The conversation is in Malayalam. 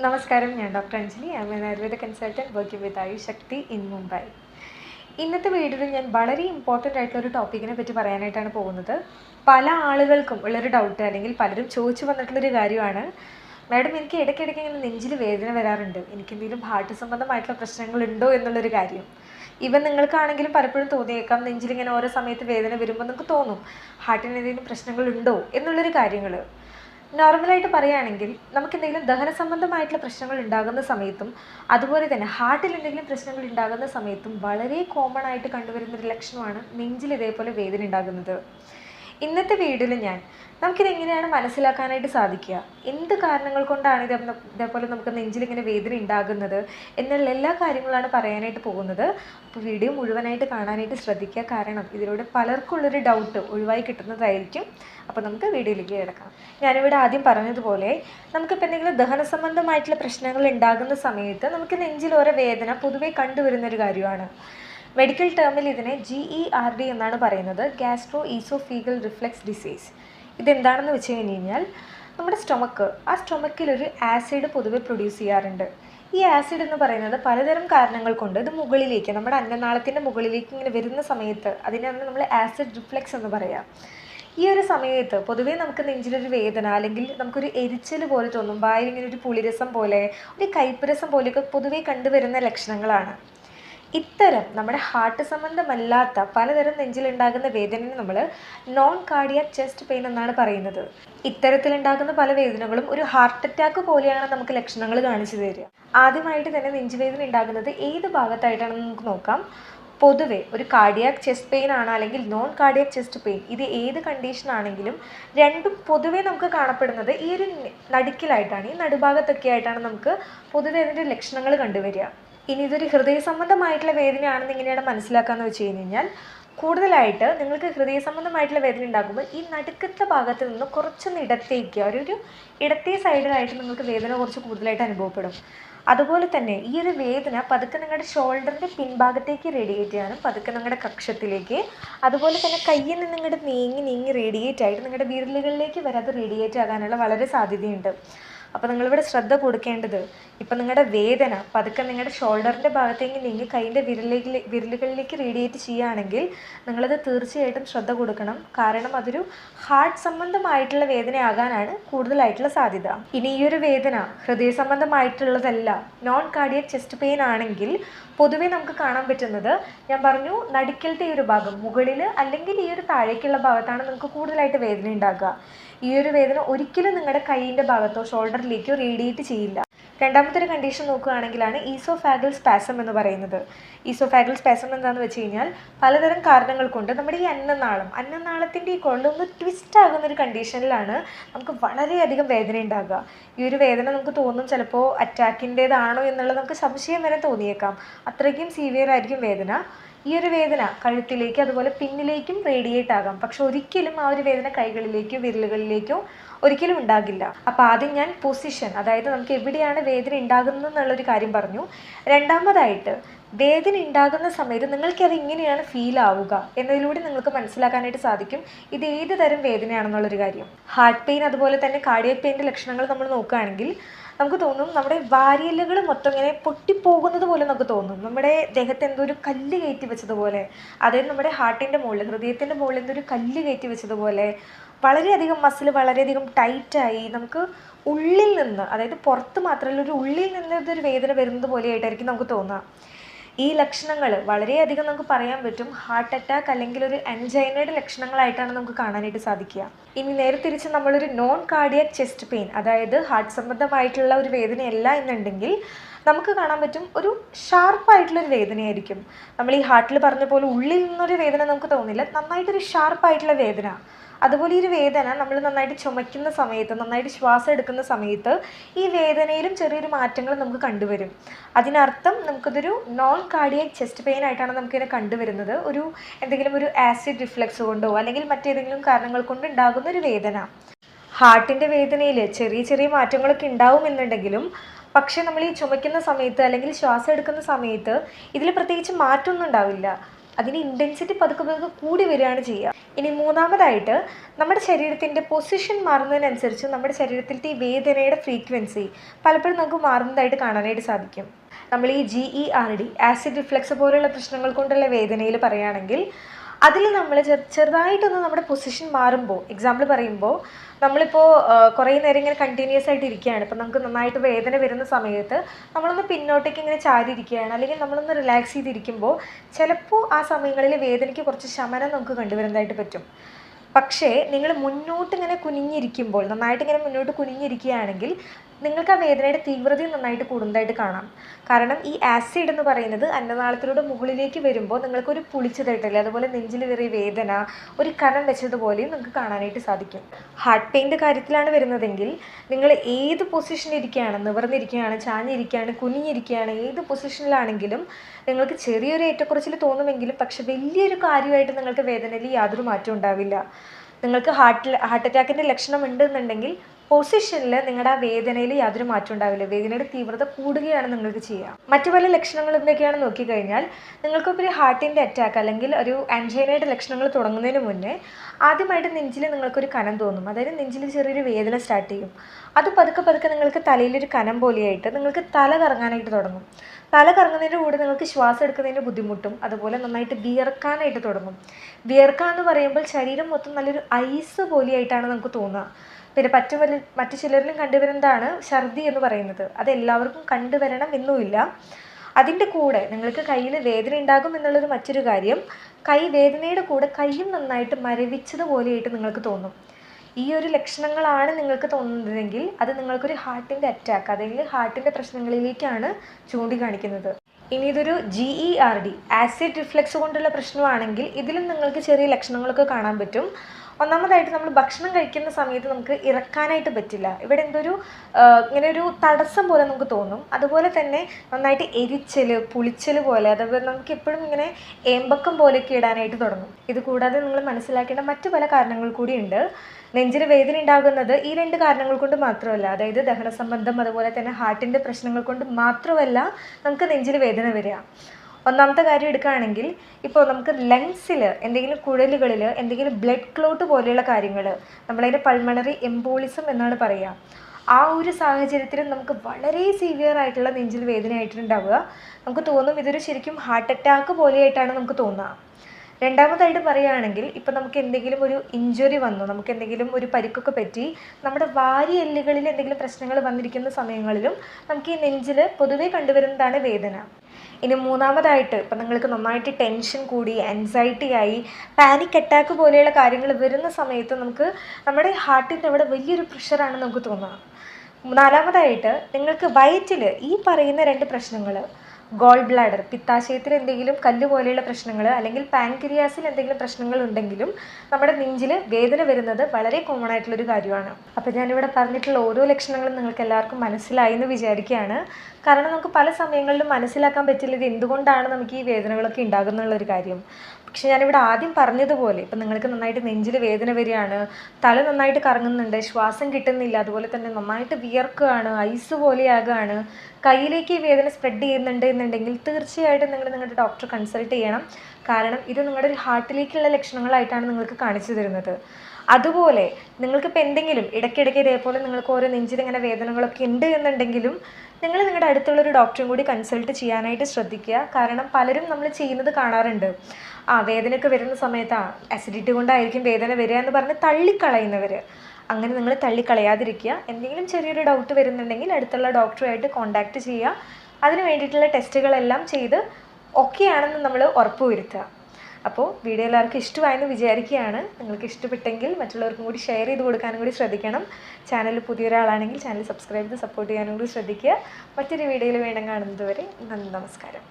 നമസ്കാരം ഞാൻ doctor Anjali. I am Ayurveda consultant working with Ayu Shakti in Mumbai ഇന്നത്തെ വീഡിയോയിൽ ഞാൻ വളരെ ഇമ്പോർട്ടന്റ് ആയിട്ടുള്ള ഒരു ടോപ്പിക്കിനെ പറ്റി പറയാനായിട്ടാണ് പോകുന്നത്. പല ആളുകൾക്കും ഉള്ളൊരു ഡൗട്ട് അല്ലെങ്കിൽ പലരും ചോദിച്ചു വന്നിട്ടുള്ളൊരു കാര്യമാണ്. മാഡം എനിക്ക് ഇടയ്ക്കിടയ്ക്ക് ഇങ്ങനെ നെഞ്ചിൽ വേദന വരാറുണ്ട്. എനിക്ക് എന്തെങ്കിലും ഹാർട്ട് സംബന്ധമായിട്ടുള്ള പ്രശ്നങ്ങളുണ്ടോ എന്നുള്ളൊരു കാര്യം. ഇവൻ നിങ്ങൾക്കാണെങ്കിലും പലപ്പോഴും തോന്നിയേക്കാം നെഞ്ചിലിങ്ങനെ ഓരോ സമയത്ത് വേദന വരുമ്പോൾ നിങ്ങൾക്ക് തോന്നും ഹാർട്ടിന് എന്തെങ്കിലും പ്രശ്നങ്ങളുണ്ടോ എന്നുള്ളൊരു കാര്യങ്ങൾ നോർമലായിട്ട് പറയുകയാണെങ്കിൽ നമുക്ക് എന്തെങ്കിലും ദഹന സംബന്ധമായിട്ടുള്ള പ്രശ്നങ്ങൾ ഉണ്ടാകുന്ന സമയത്തും അതുപോലെ തന്നെ ഹാർട്ടിൽ എന്തെങ്കിലും പ്രശ്നങ്ങൾ ഉണ്ടാകുന്ന സമയത്തും വളരെ കോമൺ ആയിട്ട് കണ്ടുവരുന്ന ഒരു ലക്ഷണമാണ് നെഞ്ചിൽ ഇതേപോലെ വേദന ഉണ്ടാകുന്നത്. ഇന്നത്തെ വീഡിയോയിൽ ഞാൻ നമുക്കിതെങ്ങനെയാണ് മനസ്സിലാക്കാനായിട്ട് സാധിക്കുക? എന്ത് കാരണങ്ങൾ കൊണ്ടാണ് ഇത് ഇതേപോലെ നമുക്ക് നെഞ്ചിൽ ഇങ്ങനെ വേദന ഉണ്ടാകുന്നത് എന്നുള്ള എല്ലാ കാര്യങ്ങളാണ് പറയാനായിട്ട് പോകുന്നത്. അപ്പോൾ വീഡിയോ മുഴുവനായിട്ട് കാണാനായിട്ട് ശ്രദ്ധിക്കുക. കാരണം ഇതിലൂടെ പലർക്കുള്ളൊരു ഡൗട്ട് ഒഴിവായി കിട്ടുന്നതായിരിക്കും. അപ്പോൾ നമുക്ക് വീഡിയോയിലേക്ക് കിടക്കാം. ഞാനിവിടെ ആദ്യം പറഞ്ഞതുപോലെ നമുക്കിപ്പോൾ എന്തെങ്കിലും ദഹന സംബന്ധമായിട്ടുള്ള പ്രശ്നങ്ങൾ ഉണ്ടാകുന്ന സമയത്ത് നമുക്ക് നെഞ്ചിൽ ഓരോ വേദന പൊതുവേ കണ്ടുവരുന്നൊരു കാര്യമാണ്. മെഡിക്കൽ ടേമിൽ ഇതിനെ ജി ഇ ആർ ഡി എന്നാണ് പറയുന്നത്. ഗ്യാസ്ട്രോ ഈസോഫീഗൽ റിഫ്ലക്സ് ഡിസീസ് ഇതെന്താണെന്ന് വെച്ച് കഴിഞ്ഞ് കഴിഞ്ഞാൽ നമ്മുടെ സ്റ്റൊമക്ക് ആ സ്റ്റൊമക്കിൽ ഒരു ആസിഡ് പൊതുവെ പ്രൊഡ്യൂസ് ചെയ്യാറുണ്ട്. ഈ ആസിഡ് എന്ന് പറയുന്നത് പലതരം കാരണങ്ങൾ കൊണ്ട് ഇത് മുകളിലേക്ക് നമ്മുടെ അന്നനാളത്തിന്റെ മുകളിലേക്ക് ഇങ്ങനെ വരുന്ന സമയത്ത് അതിനാണ് നമ്മൾ ആസിഡ് റിഫ്ലക്സ് എന്ന് പറയാം. ഈ ഒരു സമയത്ത് പൊതുവേ നമുക്ക് നെഞ്ചിലൊരു വേദന അല്ലെങ്കിൽ നമുക്കൊരു എരിച്ചൽ പോലെ തോന്നും വായിൽ ഇങ്ങനെ ഒരു പുളിരസം പോലെ ഒരു കൈപ്പുരസം പോലെയൊക്കെ പൊതുവേ കണ്ടുവരുന്ന ലക്ഷണങ്ങളാണ്. ഇത്തരം നമ്മുടെ ഹാർട്ട് സംബന്ധമല്ലാത്ത പലതരം നെഞ്ചിലുണ്ടാകുന്ന വേദനയെ നമ്മൾ നോൺ കാർഡിയാക് ചെസ്റ്റ് പെയിൻ എന്നാണ് പറയുന്നത്. ഇത്തരത്തിലുണ്ടാകുന്ന പല വേദനകളും ഒരു ഹാർട്ട് അറ്റാക്ക് പോലെയാണ് നമുക്ക് ലക്ഷണങ്ങൾ കാണിച്ചു തരിക. ആദ്യമായിട്ട് തന്നെ നെഞ്ചുവേദന ഉണ്ടാകുന്നത് ഏത് ഭാഗത്തായിട്ടാണെന്ന് നമുക്ക് നോക്കാം. പൊതുവെ ഒരു കാർഡിയാക് ചെസ്റ്റ് പെയിൻ ആണ് അല്ലെങ്കിൽ നോൺ കാർഡിയാക് ചെസ്റ്റ് പെയിൻ ഇത് ഏത് കണ്ടീഷൻ ആണെങ്കിലും രണ്ടും പൊതുവെ നമുക്ക് കാണപ്പെടുന്നത് ഈ ഒരു നടുക്കിലായിട്ടാണ് ഈ നടുഭാഗത്തൊക്കെ ആയിട്ടാണ് നമുക്ക് പൊതുവെ അതിന്റെ ലക്ഷണങ്ങൾ കണ്ടുവരിക. ഇനി ഇതൊരു ഹൃദയ സംബന്ധമായിട്ടുള്ള വേദനയാണെന്ന് എങ്ങനെയാണ് മനസ്സിലാക്കാന്ന് വെച്ച് കഴിഞ്ഞ് കഴിഞ്ഞാൽ കൂടുതലായിട്ട് നിങ്ങൾക്ക് ഹൃദയ സംബന്ധമായിട്ടുള്ള വേദന ഉണ്ടാകുമ്പോൾ ഈ നടുക്കത്തെ ഭാഗത്ത് നിന്ന് കുറച്ചൊന്ന് ഇടത്തേക്ക് ഒരു ഒരു ഇടത്തേ സൈഡിലായിട്ട് നിങ്ങൾക്ക് വേദന കുറച്ച് കൂടുതലായിട്ട് അനുഭവപ്പെടും. അതുപോലെ തന്നെ ഈ ഒരു വേദന പതുക്കെ നിങ്ങളുടെ ഷോൾഡറിന്റെ പിൻഭാഗത്തേക്ക് റേഡിയേറ്റ് ചെയ്യാനും പതുക്കെ നിങ്ങളുടെ കക്ഷത്തിലേക്ക് അതുപോലെ തന്നെ കയ്യിൽ നിന്ന് നിങ്ങളുടെ നീങ്ങി നീങ്ങി റേഡിയേറ്റ് ആയിട്ട് നിങ്ങളുടെ വിരലുകളിലേക്ക് വരെ അത് റേഡിയേറ്റ് ആകാനുള്ള വളരെ സാധ്യതയുണ്ട്. അപ്പോൾ നിങ്ങളിവിടെ ശ്രദ്ധ കൊടുക്കേണ്ടത് ഇപ്പം നിങ്ങളുടെ വേദന പതുക്കെ നിങ്ങളുടെ ഷോൾഡറിന്റെ ഭാഗത്തേക്ക് നീങ്ങി കൈന്റെ വിരലിലേക്ക് വിരലുകളിലേക്ക് റേഡിയേറ്റ് ചെയ്യുകയാണെങ്കിൽ നിങ്ങളത് തീർച്ചയായിട്ടും ശ്രദ്ധ കൊടുക്കണം. കാരണം അതൊരു ഹാർട്ട് സംബന്ധമായിട്ടുള്ള വേദനയാകാനാണ് കൂടുതലായിട്ടുള്ള സാധ്യത. ഇനി ഈ ഒരു വേദന ഹൃദയ സംബന്ധമായിട്ടുള്ളതല്ല നോൺ കാർഡിയക് ചെസ്റ്റ് പെയിൻ ആണെങ്കിൽ പൊതുവേ നമുക്ക് കാണാൻ പറ്റുന്നത് ഞാൻ പറഞ്ഞു നടുക്കലത്തെ ഈ ഒരു ഭാഗം മുകളിൽ അല്ലെങ്കിൽ ഈ ഒരു താഴേക്കുള്ള ഭാഗത്താണ് നിങ്ങൾക്ക് കൂടുതലായിട്ട് വേദന ഉണ്ടാകുക. ഈ ഒരു വേദന ഒരിക്കലും നിങ്ങളുടെ കൈയിന്റെ ഭാഗത്തോ ഷോൾഡറിലേക്കോ റേഡിയേറ്റ് ചെയ്യില്ല. രണ്ടാമത്തെ ഒരു കണ്ടീഷൻ നോക്കുകയാണെങ്കിലാണ് ഈസോഫാഗൽ സ്പാസം എന്ന് പറയുന്നത്. ഈസോഫാഗൽ സ്പാസം എന്താണെന്ന് വെച്ച് കഴിഞ്ഞാൽ പലതരം കാരണങ്ങൾ കൊണ്ട് നമ്മുടെ ഈ അന്നനാളം അന്നനാളത്തിന്റെ ഈ കൊള്ളൊന്ന് ട്വിസ്റ്റ് ആകുന്ന ഒരു കണ്ടീഷനിലാണ് നമുക്ക് വളരെയധികം വേദന ഉണ്ടാകുക. ഈ ഒരു വേദന നമുക്ക് തോന്നും ചിലപ്പോൾ അറ്റാക്കിന്റേതാണോ എന്നുള്ളത് നമുക്ക് സംശയം വരെ തോന്നിയേക്കാം. അത്രയ്ക്കും സീവിയർ ആയിരിക്കും വേദന. ഈ ഒരു വേദന കഴുത്തിലേക്ക് അതുപോലെ പിന്നിലേക്കും റേഡിയേറ്റ് ആകാം. പക്ഷെ ഒരിക്കലും ആ ഒരു വേദന കൈകളിലേക്കോ വിരലുകളിലേക്കോ ഒരിക്കലും ഉണ്ടാകില്ല. അപ്പോൾ ആദ്യം ഞാൻ പൊസിഷൻ അതായത് നമുക്ക് എവിടെയാണ് വേദന ഉണ്ടാകുന്നത് എന്നുള്ളൊരു കാര്യം പറഞ്ഞു. രണ്ടാമതായിട്ട് വേദന ഉണ്ടാകുന്ന സമയത്ത് നിങ്ങൾക്കത് ഇങ്ങനെയാണ് ഫീൽ ആവുക എന്നതിലൂടെ നിങ്ങൾക്ക് മനസ്സിലാക്കാനായിട്ട് സാധിക്കും ഇത് ഏത് തരം വേദനയാണെന്നുള്ളൊരു കാര്യം. ഹാർട്ട് പെയിൻ അതുപോലെ തന്നെ കാർഡിയക് പെയിന്റെ ലക്ഷണങ്ങൾ നമ്മൾ നോക്കുകയാണെങ്കിൽ നമുക്ക് തോന്നും നമ്മുടെ വാരിയലുകൾ മൊത്തം ഇങ്ങനെ പൊട്ടിപ്പോകുന്നത് പോലെ നമുക്ക് തോന്നും. നമ്മുടെ ദേഹത്ത് എന്തോ ഒരു കല്ല് കയറ്റി വെച്ചതുപോലെ അതായത് നമ്മുടെ ഹാർട്ടിന്റെ മുകളിൽ ഹൃദയത്തിന്റെ മുകളിൽ എന്തോ ഒരു കല്ല് കയറ്റി വെച്ചതുപോലെ വളരെയധികം മസിൽ വളരെയധികം ടൈറ്റായി നമുക്ക് ഉള്ളിൽ നിന്ന് അതായത് പുറത്ത് മാത്രമല്ല ഒരു ഉള്ളിൽ നിന്ന് വേദന വരുന്നത് പോലെയായിട്ടായിരിക്കും നമുക്ക് തോന്നുക ഈ ലക്ഷണങ്ങൾ വളരെയധികം നമുക്ക് പറയാൻ പറ്റും. ഹാർട്ട് അറ്റാക്ക് അല്ലെങ്കിൽ ഒരു എൻജൈനയുടെ ലക്ഷണങ്ങളായിട്ടാണ് നമുക്ക് കാണാനായിട്ട് സാധിക്കുക. ഇനി നേരെ തിരിച്ച് നമ്മളൊരു നോൺ കാർഡിയക് ചെസ്റ്റ് പെയിൻ അതായത് ഹാർട്ട് സംബന്ധമായിട്ടുള്ള ഒരു വേദനയല്ല എന്നുണ്ടെങ്കിൽ നമുക്ക് കാണാൻ പറ്റും ഒരു ഷാർപ്പായിട്ടുള്ളൊരു വേദനയായിരിക്കും. നമ്മൾ ഈ ഹാർട്ടിൽ പറഞ്ഞ പോലെ ഉള്ളിൽ നിന്നൊരു വേദന നമുക്ക് തോന്നില്ല. നന്നായിട്ടൊരു ഷാർപ്പായിട്ടുള്ള വേദന. അതുപോലെ ഈ ഒരു വേദന നമ്മൾ നന്നായിട്ട് ചുമയ്ക്കുന്ന സമയത്ത് നന്നായിട്ട് ശ്വാസം എടുക്കുന്ന സമയത്ത് ഈ വേദനയിലും ചെറിയൊരു മാറ്റങ്ങൾ നമുക്ക് കണ്ടുവരും. അതിനർത്ഥം നമുക്കതൊരു നോൺ കാർഡിയക് ചെസ്റ്റ് പെയിൻ ആയിട്ടാണ് നമുക്കിതിനെ കണ്ടുവരുന്നത്. ഒരു എന്തെങ്കിലും ഒരു ആസിഡ് റിഫ്ലക്സ് കൊണ്ടോ അല്ലെങ്കിൽ മറ്റേതെങ്കിലും കാരണങ്ങൾ കൊണ്ട് ഉണ്ടാകുന്ന ഒരു വേദന. ഹാർട്ടിന്റെ വേദനയിൽ ചെറിയ ചെറിയ മാറ്റങ്ങളൊക്കെ ഉണ്ടാവുമെന്നുണ്ടെങ്കിലും പക്ഷേ നമ്മൾ ഈ ചുമയ്ക്കുന്ന സമയത്ത് അല്ലെങ്കിൽ ശ്വാസം എടുക്കുന്ന സമയത്ത് ഇതിൽ പ്രത്യേകിച്ച് മാറ്റമൊന്നും ഉണ്ടാവില്ല. അതിന് ഇന്റൻസിറ്റി പതുക്കെ പതുക്കെ കൂടി വരികയാണ് ചെയ്യുക. ഇനി മൂന്നാമതായിട്ട് നമ്മുടെ ശരീരത്തിന്റെ പൊസിഷൻ മാറുന്നതിനനുസരിച്ച് നമ്മുടെ ശരീരത്തിലത്തെ ഈ വേദനയുടെ ഫ്രീക്വൻസി പലപ്പോഴും നമുക്ക് മാറുന്നതായിട്ട് കാണാനായിട്ട് സാധിക്കും. നമ്മൾ ഈ G E R D acid reflux പോലുള്ള പ്രശ്നങ്ങൾ കൊണ്ടുള്ള വേദനയിൽ പറയുകയാണെങ്കിൽ അതിൽ നമ്മൾ ചെറുതായിട്ടൊന്ന് നമ്മുടെ പൊസിഷൻ മാറുമ്പോൾ എക്സാമ്പിൾ പറയുമ്പോൾ നമ്മളിപ്പോൾ കുറേ നേരം ഇങ്ങനെ കണ്ടിന്യൂസ് ആയിട്ട് ഇരിക്കുകയാണ്. ഇപ്പം നമുക്ക് നന്നായിട്ട് വേദന വരുന്ന സമയത്ത് നമ്മളൊന്ന് പിന്നോട്ടേക്ക് ഇങ്ങനെ ചാരി ഇരിക്കുകയാണ് അല്ലെങ്കിൽ നമ്മളൊന്ന് റിലാക്സ് ചെയ്തിരിക്കുമ്പോൾ ചിലപ്പോൾ ആ സമയങ്ങളിൽ വേദനയ്ക്ക് കുറച്ച് ശമനം നമുക്ക് കണ്ടുവരുന്നതായിട്ട് പറ്റും. പക്ഷേ നിങ്ങൾ മുന്നോട്ട് ഇങ്ങനെ കുനിഞ്ഞിരിക്കുമ്പോൾ നന്നായിട്ട് ഇങ്ങനെ മുന്നോട്ട് കുനിഞ്ഞിരിക്കുകയാണെങ്കിൽ നിങ്ങൾക്ക് ആ വേദനയുടെ തീവ്രതയും നന്നായിട്ട് കൂടുന്നതായിട്ട് കാണാം. കാരണം ഈ ആസിഡ് എന്ന് പറയുന്നത് അന്നനാളത്തിലൂടെ മുകളിലേക്ക് വരുമ്പോൾ നിങ്ങൾക്കൊരു പുളിച്ചതായിട്ടില്ല അതുപോലെ നെഞ്ചിൽ കയറിയ വേദന ഒരു കനം വെച്ചതുപോലെയും നിങ്ങൾക്ക് കാണാനായിട്ട് സാധിക്കും. ഹാർട്ട് പെയിന്റെ കാര്യത്തിലാണ് വരുന്നതെങ്കിൽ നിങ്ങൾ ഏത് പൊസിഷനിൽ ഇരിക്കുകയാണ് നിവർന്നിരിക്കുകയാണ് ചാഞ്ഞിരിക്കുകയാണ് കുനിഞ്ഞിരിക്കുകയാണ് ഏത് പൊസിഷനിലാണെങ്കിലും നിങ്ങൾക്ക് ചെറിയൊരു ഏറ്റക്കുറച്ചിൽ തോന്നുമെങ്കിലും പക്ഷെ വലിയൊരു കാര്യമായിട്ട് നിങ്ങൾക്ക് വേദനയിൽ യാതൊരു മാറ്റവും ഉണ്ടാവില്ല. നിങ്ങൾക്ക് ഹാർട്ടിൽ ഹാർട്ട് അറ്റാക്കിന്റെ ലക്ഷണം ഉണ്ടെന്നുണ്ടെങ്കിൽ പൊസിഷനിൽ നിങ്ങളുടെ ആ വേദനയിൽ യാതൊരു മാറ്റം ഉണ്ടാവില്ല. വേദനയുടെ തീവ്രത കൂടുകയാണ് നിങ്ങൾക്ക് ചെയ്യുക മറ്റു പല ലക്ഷണങ്ങൾ എന്തൊക്കെയാണ് നോക്കിക്കഴിഞ്ഞാൽ നിങ്ങൾക്ക് ഒരു ഹാർട്ടിന്റെ അറ്റാക്ക് അല്ലെങ്കിൽ ഒരു ആൻജൈനയുടെ ലക്ഷണങ്ങൾ തുടങ്ങുന്നതിന് മുന്നേ ആദ്യമായിട്ട് നെഞ്ചിൽ നിങ്ങൾക്കൊരു കനം തോന്നും. അതായത് നെഞ്ചിൽ ചെറിയൊരു വേദന സ്റ്റാർട്ട് ചെയ്യും. അത് പതുക്കെ പതുക്കെ നിങ്ങൾക്ക് തലയിലൊരു കനം പോലെയായിട്ട് നിങ്ങൾക്ക് തല കറങ്ങാനായിട്ട് തുടങ്ങും. തല കറങ്ങുന്നതിന്റെ കൂടെ നിങ്ങൾക്ക് ശ്വാസം എടുക്കുന്നതിന്റെ ബുദ്ധിമുട്ടും അതുപോലെ നന്നായിട്ട് വിയർക്കാനായിട്ട് തുടങ്ങും. വിയർക്കുക എന്ന് പറയുമ്പോൾ ശരീരം മൊത്തം നല്ലൊരു ഐസ് പോലെയായിട്ടാണ് നമുക്ക് തോന്നുക. പിന്നെ മറ്റു പല മറ്റു ചിലരിലും കണ്ടുവരുന്നതാണ് ഛർദി എന്ന് പറയുന്നത്. അത് എല്ലാവർക്കും കണ്ടുവരണം എന്നുമില്ല. അതിന്റെ കൂടെ നിങ്ങൾക്ക് കയ്യിൽ വേദന ഉണ്ടാകും എന്നുള്ളത് മറ്റൊരു കാര്യം കൈ വേദനയുടെ കൂടെ കൈയും നന്നായിട്ട് മരവിച്ചതുപോലെയായിട്ട് നിങ്ങൾക്ക് തോന്നും. ഈ ഒരു ലക്ഷണങ്ങളാണ് നിങ്ങൾക്ക് തോന്നുന്നതെങ്കിൽ അത് നിങ്ങൾക്കൊരു ഹാർട്ടിന്റെ അറ്റാക്ക് അതെങ്കിൽ ഹാർട്ടിന്റെ പ്രശ്നങ്ങളിലേക്കാണ് ചൂണ്ടിക്കാണിക്കുന്നത്. ഇനി ഇതൊരു G E R D acid reflux കൊണ്ടുള്ള പ്രശ്നമാണെങ്കിൽ ഇതിലും നിങ്ങൾക്ക് ചെറിയ ലക്ഷണങ്ങളൊക്കെ കാണാൻ പറ്റും. ഒന്നാമതായിട്ട് നമ്മൾ ഭക്ഷണം കഴിക്കുന്ന സമയത്ത് നമുക്ക് ഇറക്കാനായിട്ട് പറ്റില്ല. ഇവിടെ എന്തൊരു ഇങ്ങനെ ഒരു തടസ്സം പോലെ നമുക്ക് തോന്നും. അതുപോലെ തന്നെ നന്നായിട്ട് എരിച്ചൽ പുളിച്ചൽ പോലെ അതുപോലെ നമുക്ക് എപ്പോഴും ഇങ്ങനെ ഏമ്പക്കം പോലെയൊക്കെ ഇടാനായിട്ട് തുടങ്ങും. ഇത് കൂടാതെ നിങ്ങൾ മനസ്സിലാക്കേണ്ട മറ്റു പല കാരണങ്ങൾ കൂടിയുണ്ട് നെഞ്ചിന് വേദന ഉണ്ടാകുന്നത് ഈ രണ്ട് കാരണങ്ങൾ കൊണ്ട് മാത്രമല്ല. അതായത് ദഹന സംബന്ധം അതുപോലെ തന്നെ ഹാർട്ടിന്റെ പ്രശ്നങ്ങൾ കൊണ്ട് മാത്രമല്ല നമുക്ക് നെഞ്ചിൽ വേദന വരിക. ഒന്നാമത്തെ കാര്യം എടുക്കുകയാണെങ്കിൽ ഇപ്പോൾ നമുക്ക് ലങ്സിൽ എന്തെങ്കിലും കുഴലുകളിൽ എന്തെങ്കിലും ബ്ലഡ് ക്ലോട്ട് പോലെയുള്ള കാര്യങ്ങൾ നമ്മളതിന്റെ പൾമണറി എംബോളിസം എന്നാണ് പറയുക. ആ ഒരു സാഹചര്യത്തിൽ നമുക്ക് വളരെ സിവിയർ ആയിട്ടുള്ള നെഞ്ചിൽ വേദനയായിട്ടുണ്ടാവുക. നമുക്ക് തോന്നും ഇതൊരു ശരിക്കും ഹാർട്ട് അറ്റാക്ക് പോലെയായിട്ടാണ് നമുക്ക് തോന്നുക. രണ്ടാമതായിട്ട് പറയുകയാണെങ്കിൽ ഇപ്പം നമുക്ക് എന്തെങ്കിലും ഒരു ഇഞ്ചുറി വന്നു നമുക്ക് എന്തെങ്കിലും ഒരു പരിക്കൊക്കെ പറ്റി നമ്മുടെ വാരി എല്ലുകളിൽ എന്തെങ്കിലും പ്രശ്നങ്ങൾ വന്നിരിക്കുന്ന സമയങ്ങളിലും നമുക്ക് ഈ നെഞ്ചിൽ പൊതുവേ കണ്ടുവരുന്നതാണ് വേദന. ഇനി മൂന്നാമതായിട്ട് ഇപ്പം നിങ്ങൾക്ക് നന്നായിട്ട് ടെൻഷൻ കൂടി ആൻസൈറ്റി ആയി പാനിക് അറ്റാക്ക് പോലെയുള്ള കാര്യങ്ങൾ വരുന്ന സമയത്ത് നമുക്ക് നമ്മുടെ ഹാർട്ടിന്റെ അവിടെ വലിയൊരു പ്രഷറാണ് നമുക്ക് തോന്നുക നാലാമതായിട്ട് നിങ്ങൾക്ക് വയറ്റിൽ ഈ പറയുന്ന രണ്ട് പ്രശ്നങ്ങൾ ഗോൾ ബ്ലാഡർ പിത്താശയത്തിൽ എന്തെങ്കിലും കല്ല് പോലെയുള്ള പ്രശ്നങ്ങൾ അല്ലെങ്കിൽ പാൻക്രിയാസിൽ എന്തെങ്കിലും പ്രശ്നങ്ങൾ ഉണ്ടെങ്കിലും നമ്മുടെ നെഞ്ചിൽ വേദന വരുന്നത് വളരെ കോമൺ ആയിട്ടുള്ളൊരു കാര്യമാണ്. അപ്പോൾ ഞാനിവിടെ പറഞ്ഞിട്ടുള്ള ഓരോ ലക്ഷണങ്ങളും നിങ്ങൾക്ക് എല്ലാവർക്കും മനസ്സിലായി എന്ന് വിചാരിക്കുകയാണ്. കാരണം നമുക്ക് പല സമയങ്ങളിലും മനസ്സിലാക്കാൻ പറ്റില്ല ഇത് എന്തുകൊണ്ടാണ് നമുക്ക് ഈ വേദനകളൊക്കെ ഉണ്ടാകുന്നുള്ളൊരു കാര്യം. പക്ഷെ ഞാനിവിടെ ആദ്യം പറഞ്ഞതുപോലെ ഇപ്പം നിങ്ങൾക്ക് നന്നായിട്ട് നെഞ്ചിൽ വേദന വരികയാണ് തല നന്നായിട്ട് കറങ്ങുന്നുണ്ട് ശ്വാസം കിട്ടുന്നില്ല അതുപോലെ തന്നെ നന്നായിട്ട് വിയർക്കുകയാണ് ഐസ് പോലെയാകുകയാണ് കയ്യിലേക്ക് ഈ വേദന സ്പ്രെഡ് ചെയ്യുന്നുണ്ട് എന്നുണ്ടെങ്കിൽ തീർച്ചയായിട്ടും നിങ്ങൾ നിങ്ങളുടെ ഡോക്ടറെ കൺസൾട്ട് ചെയ്യണം. കാരണം ഇത് നിങ്ങളുടെ ഒരു ഹാർട്ടിലേക്കുള്ള ലക്ഷണങ്ങളായിട്ടാണ് നിങ്ങൾക്ക് കാണിച്ചു തരുന്നത്. അതുപോലെ നിങ്ങൾക്കിപ്പോൾ എന്തെങ്കിലും ഇടയ്ക്കിടയ്ക്ക് ഇതേപോലെ നിങ്ങൾക്ക് ഓരോ നെഞ്ചിലിങ്ങനെ വേദനകളൊക്കെ ഉണ്ട് എന്നുണ്ടെങ്കിലും നിങ്ങൾ നിങ്ങളുടെ അടുത്തുള്ള ഒരു ഡോക്ടറും കൂടി കൺസൾട്ട് ചെയ്യാനായിട്ട് ശ്രദ്ധിക്കുക. കാരണം പലരും നമ്മൾ ചെയ്യുന്നത് കാണാറുണ്ട്. ആ വേദനയൊക്കെ വരുന്ന സമയത്ത് ആ അസിഡിറ്റി കൊണ്ടായിരിക്കും വേദന വരിക എന്ന് പറഞ്ഞ് തള്ളിക്കളയുന്നവർ അങ്ങനെ നിങ്ങൾ തള്ളിക്കളയാതിരിക്കുക. എന്തെങ്കിലും ചെറിയൊരു ഡൗട്ട് വരുന്നുണ്ടെങ്കിൽ അടുത്തുള്ള ഡോക്ടറുമായിട്ട് കോൺടാക്റ്റ് ചെയ്യുക. അതിന് വേണ്ടിയിട്ടുള്ള ടെസ്റ്റുകളെല്ലാം ചെയ്ത് ഓക്കെ ആണെന്ന് നമ്മൾ ഉറപ്പുവരുത്തുക അപ്പോൾ വീഡിയോ എല്ലാവർക്കും ഇഷ്ടമായെന്ന് വിചാരിക്കുകയാണ്. നിങ്ങൾക്ക് ഇഷ്ടപ്പെട്ടെങ്കിൽ മറ്റുള്ളവർക്കും കൂടി ഷെയർ ചെയ്ത് കൊടുക്കാനും കൂടി ശ്രദ്ധിക്കണം. ചാനൽ പുതിയൊരാളാണെങ്കിൽ ചാനൽ സബ്സ്ക്രൈബ് ചെയ്ത് സപ്പോർട്ട് ചെയ്യാനും കൂടി ശ്രദ്ധിക്കുക. മറ്റൊരു വീഡിയോയിൽ വേണം കാണുന്നതുവരെ നന്ദി നമസ്കാരം.